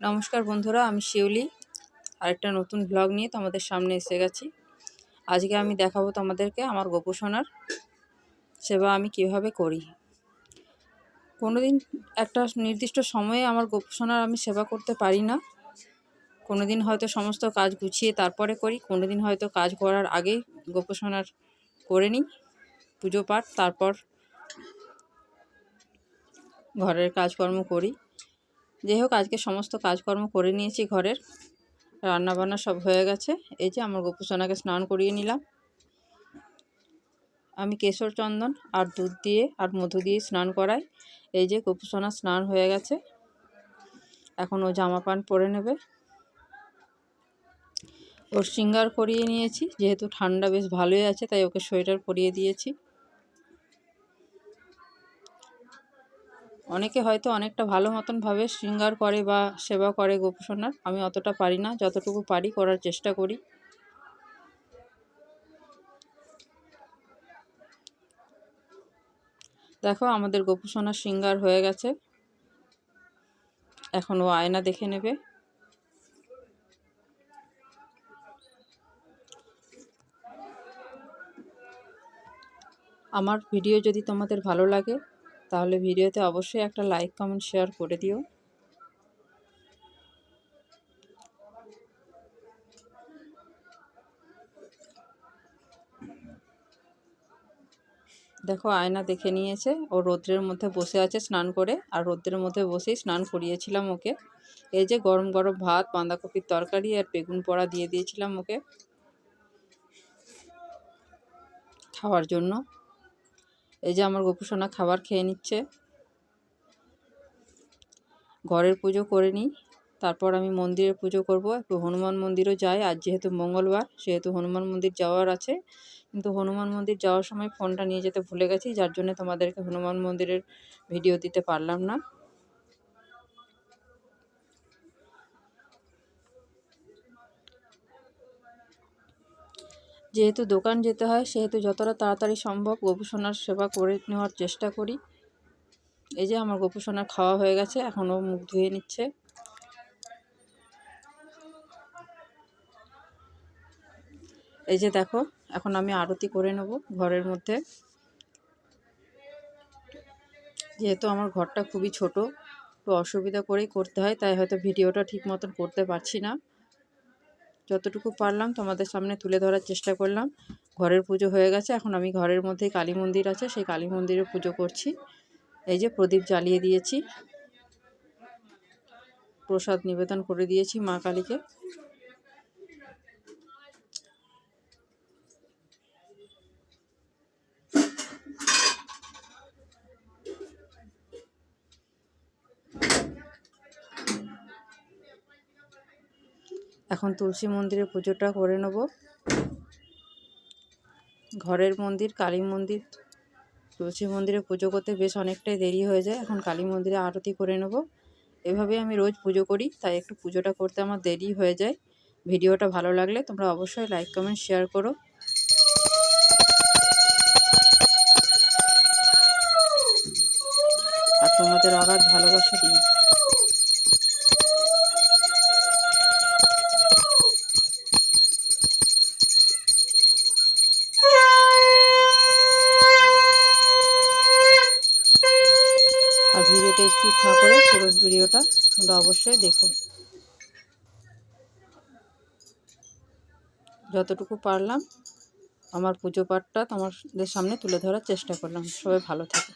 নমস্কার বন্ধুরা, আমি শিউলি। আরেকটা নতুন ব্লগ নিয়ে তোমাদের সামনে এসে গেছি। আজকে আমি দেখাবো তোমাদেরকে আমার গোপোষণার সেবা আমি কীভাবে করি। কোনোদিন একটা নির্দিষ্ট সময়ে আমার গোপোষণার আমি সেবা করতে পারি না। কোনো দিন হয়তো সমস্ত কাজ গুছিয়ে তারপরে করি কোনো দিন হয়তো কাজ করার আগেই গোপোষণার করে নিই, পুজো পাঠ, তারপর ঘরের কাজকর্ম করি। যাই হোক আজকে সমস্ত কাজকর্ম করে নিয়েছি ঘরের। রান্নাবান্না সব হয়ে গেছে। এই যে আমার গোপুসোনাকে স্নান করিয়ে নিলাম। আমি কেশর চন্দন আর দুধ দিয়ে আর মধু দিয়ে স্নান করাই। এই যে গোপুসোনা স্নান হয়ে গেছে। এখন ও জামা প্যান্ট পরে নেবে। ওর শৃঙ্গার করিয়ে নিয়েছি। যেহেতু ঠান্ডা বেশ ভালোই আছে, তাই ওকে সোয়েটার পরিয়ে দিয়েছি। অনেকে হয়তো অনেকটা ভালো মতনভাবে শৃঙ্গার করে বা সেবা করে গোপসোনার। আমি অতটা পারি না, যতটুকু পারি করার চেষ্টা করি। দেখো, আমাদের গোপসোনার শৃঙ্গার হয়ে গেছে। এখন ও আয়না দেখে নেবে। আমার ভিডিও যদি তোমাদের ভালো লাগে তাহলে ভিডিওতে অবশ্যই একটা লাইক কমেন্ট শেয়ার করে দিও। দেখো, আয়না দেখে নিয়েছে। ও রৌদ্রের মধ্যে বসে আছে স্নান করে। আর রৌদ্রের মধ্যে বসেই স্নান করিয়েছিলাম ওকে। এই যে গরম গরম ভাত, বাঁধাকপির তরকারি আর বেগুন পোড়া দিয়ে দিয়েছিলাম ওকে। খাওয়ার জন্য। এই যে আমার গোপুসোনা খাবার খেয়ে নিচ্ছে। ঘরের পুজো করে নিই। তারপর আমি মন্দিরের পুজো করব। একটু হনুমান মন্দিরও যাই। আজ যেহেতু মঙ্গলবার, সেহেতু হনুমান মন্দির যাওয়ার আছে। কিন্তু হনুমান মন্দির যাওয়ার সময় ফোনটা নিয়ে যেতে ভুলে গেছি, যার জন্য তোমাদেরকে হনুমান মন্দিরের ভিডিও দিতে পারলাম না। যেহেতু দোকান যেতে হয়, সেহেতু যতটা তাড়াতাড়ি সম্ভব গোপুসোনার সেবা করে নেওয়ার চেষ্টা করি। এই যে আমার গোপুসোনার খাওয়া হয়ে গেছে এখনও মুখ ধুয়ে নিচ্ছে। এই যে দেখো, এখন আমি আরতি করে নেব ঘরের মধ্যে। যেহেতু আমার ঘরটা খুবই ছোট, একটু অসুবিধা করেই করতে হয়, তাই হয়তো ভিডিওটা ঠিক মতন করতে পারছি না। যতটুকু পারলাম তোমাদের সামনে তুলে ধরার চেষ্টা করলাম। ঘরের পুজো হয়ে গেছে, এখন আমি ঘরের মধ্যে কালী মন্দির আছে, সেই কালী মন্দিরে পুজো করছি। এই যে প্রদীপ জ্বালিয়ে দিয়েছি। প্রসাদ নিবেদন করে দিয়েছি মা কালীকে। এখন তুলসী মন্দিরে পুজোটা করে নেব। ঘরের মন্দির, কালী মন্দির। তুলসী মন্দিরে পুজো করতে বেশ অনেকটাই দেরি হয়ে যায়। এখন কালী মন্দিরে আরতি করে নেব। এভাবে আমি রোজ পুজো করি, তাই একটু পুজোটা করতে আমার দেরি হয়ে যায়। ভিডিওটা ভালো লাগলে তোমরা অবশ্যই লাইক, কমেন্ট, শেয়ার করো। আর তোমাদের আবার ভালোবাসা দিন। আর ভিডিওটা স্কিপ না করে পুরো ভিডিওটা তোমরা অবশ্যই দেখো। যতটুকু পারলাম, আমার পুজো পাঠটা তোমাদের সামনে তুলে ধরার চেষ্টা করলাম। সবাই ভালো থাকে।